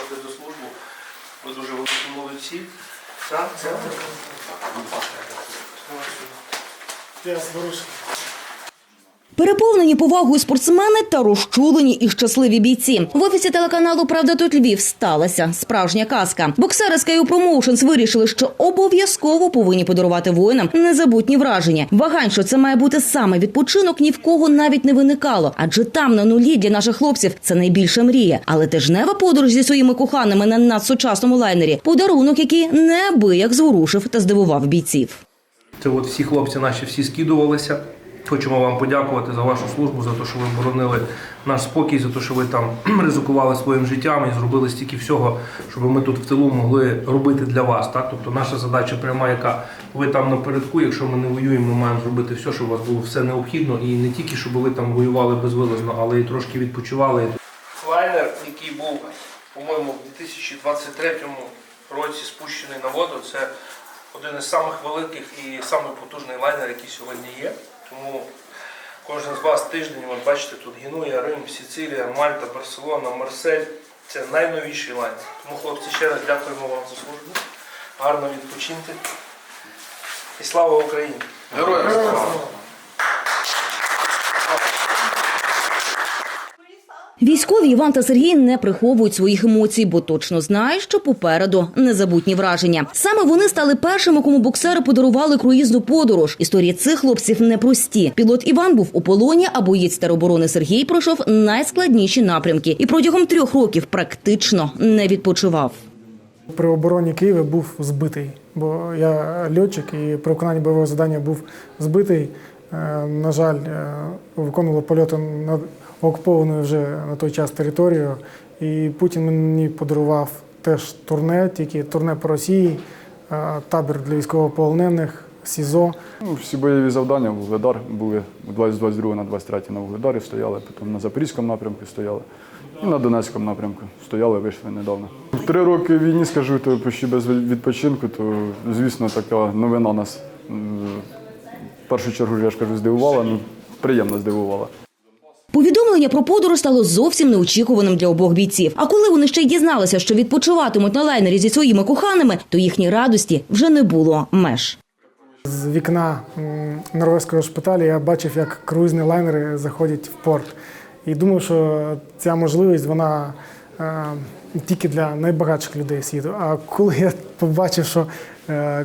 за службу. Ви дуже великі молодці. Так, це. Я зворушений. Переповнені повагою спортсмени та розчулені і щасливі бійці. В офісі телеканалу Правда тут Львів сталася справжня казка. Боксери з KO Promotions вирішили, що обов'язково повинні подарувати воїнам незабутні враження. Вагань, що це має бути саме відпочинок, ні в кого навіть не виникало. Адже там на нулі для наших хлопців це найбільша мрія. Але тижнева подорож зі своїми коханими на надсучасному лайнері подарунок, який неабияк зворушив та здивував бійців. Це от всі хлопці наші всі скидувалися. Хочемо вам подякувати за вашу службу, за те, що ви боронили наш спокій, за те, що ви там ризикували своїм життям і зробили стільки всього, щоб ми тут в тилу могли робити для вас. Так? Тобто наша задача пряма, яка ви там напередку, якщо ми не воюємо, ми маємо зробити все, щоб у вас було все необхідно. І не тільки, щоб ви там воювали безвилазно, але і трошки відпочивали. Лайнер, який був, по-моєму, в 2023 році спущений на воду, це один із самих великих і самий потужний лайнер, який сьогодні є. Тому кожен з вас тиждень, от бачите, тут Генуя, Рим, Сіцилія, Мальта, Барселона, Марсель. Це найновіші ланці. Тому, хлопці, ще раз дякуємо вам за службу. Гарно відпочиньте. І слава Україні! Героям слава! Військові Іван та Сергій не приховують своїх емоцій, бо точно знають, що попереду незабутні враження. Саме вони стали першими, кому боксери подарували круїзну подорож. Історії цих хлопців непрості. Пілот Іван був у полоні, а боєць тероборони Сергій пройшов найскладніші напрямки і протягом трьох років практично не відпочивав. При обороні Києва був збитий, бо я льотчик і при виконанні бойового завдання був збитий. Е, На жаль, е, виконували польоти над окупованою вже на той час територією. І Путін мені подарував теж турне, тільки турне по Росії, е, табір для військовополонених, СІЗО. Ну, всі бойові завдання в Вугледар були з 22 на 23 на Вугледарі стояли, потім на Запорізькому напрямку стояли і на Донецькому напрямку стояли, вийшли недавно. Три роки війні, скажу, то почти без відпочинку, то звісно така новина нас першу чергу, я ж кажу, здивувала, ну приємно здивувала. Повідомлення про подорож стало зовсім неочікуваним для обох бійців. А коли вони ще й дізналися, що відпочиватимуть на лайнері зі своїми коханими, то їхній радості вже не було меж. З вікна норвезького шпиталю я бачив, як круїзні лайнери заходять в порт. І думав, що ця можливість вона е, тільки для найбагатших людей світу. А коли я побачив, що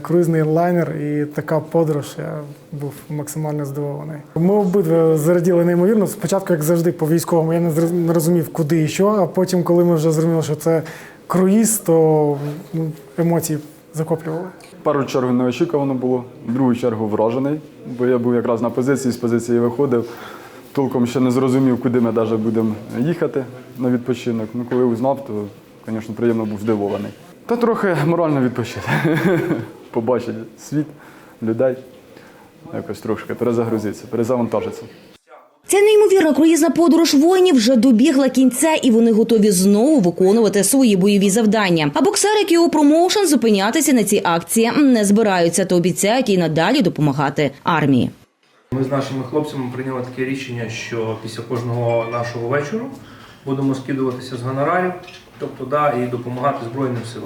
круїзний лайнер і така подорож, я був максимально здивований. Ми обидва зраділи неймовірно. Спочатку, як завжди, по військовому, я не розумів, куди і що. А потім, коли ми вже зрозуміли, що це круїз, то ну, емоції захоплювали. В першу чергу неочікувано було, в другу чергу вражений, бо я був якраз на позиції, з позиції виходив. Толком ще не зрозумів, куди ми навіть будемо їхати на відпочинок. Ну, коли узнав, то, звісно, приємно був здивований. Та трохи морально відпочити. Побачити світ, людей, якось трошки перезагрузитися, перезавантажитися. Ця неймовірна круїзна подорож воїнів вже добігла кінця, і вони готові знову виконувати свої бойові завдання. А боксери Кіо Промоушен зупинятися на цій акції не збираються та обіцяють і надалі допомагати армії. Ми з нашими хлопцями прийняли таке рішення, що після кожного нашого вечору будемо скидуватися з гонорарів, тобто да, і допомагати Збройним силам.